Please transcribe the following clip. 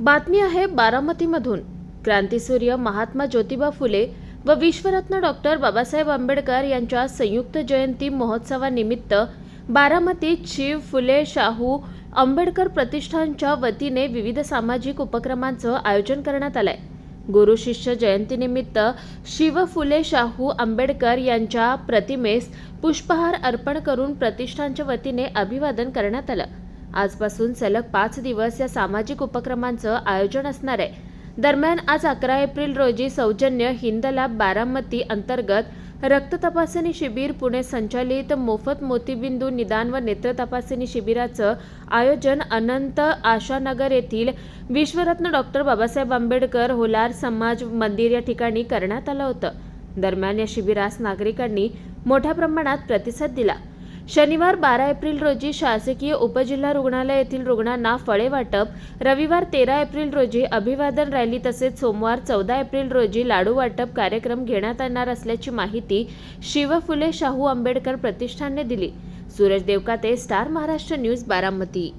बातमी आहे बारामतीमधून. क्रांतीसूर्य महात्मा ज्योतिबा फुले व विश्वरत्न डॉक्टर बाबासाहेब आंबेडकर यांच्या संयुक्त जयंती महोत्सवानिमित्त बारामतीत शिव फुले शाहू आंबेडकर प्रतिष्ठानच्या वतीने विविध सामाजिक उपक्रमांचं आयोजन करण्यात आलंय. गुरु शिष्य जयंतीनिमित्त शिव फुले शाहू आंबेडकर यांच्या प्रतिमेस पुष्पहार अर्पण करून प्रतिष्ठानच्या वतीने अभिवादन करण्यात आलं. आजपासून सलग पाच दिवस या सामाजिक उपक्रमांचं आयोजन असणार आहे. दरम्यान आज अकरा एप्रिल रोजी सौजन्य हिंदलाब बारामती अंतर्गत रक्त तपासणी शिबिर पुणे संचालित मोफत मोतीबिंदू निदान व नेत्र तपासणी शिबिराचं आयोजन अनंत आशानगर येथील विश्वरत्न डॉक्टर बाबासाहेब आंबेडकर होलार समाज मंदिर या ठिकाणी करण्यात आलं होतं. दरम्यान या शिबिरास नागरिकांनी मोठ्या प्रमाणात प्रतिसाद दिला. शनिवार बारा एप्रिल रोजी शासकीय उपजिल्हा रुग्णालय येथील रुग्णांना फळे वाटप. रविवार तेरा एप्रिल रोजी अभिवादन रॅली तसेच सोमवार चौदा एप्रिल रोजी लाडू वाटप कार्यक्रम घेण्यात येणार असल्याची माहिती शिव फुले शाहू आंबेडकर प्रतिष्ठानने दिली. Suraj Devkate Star Maharashtra News Baramati.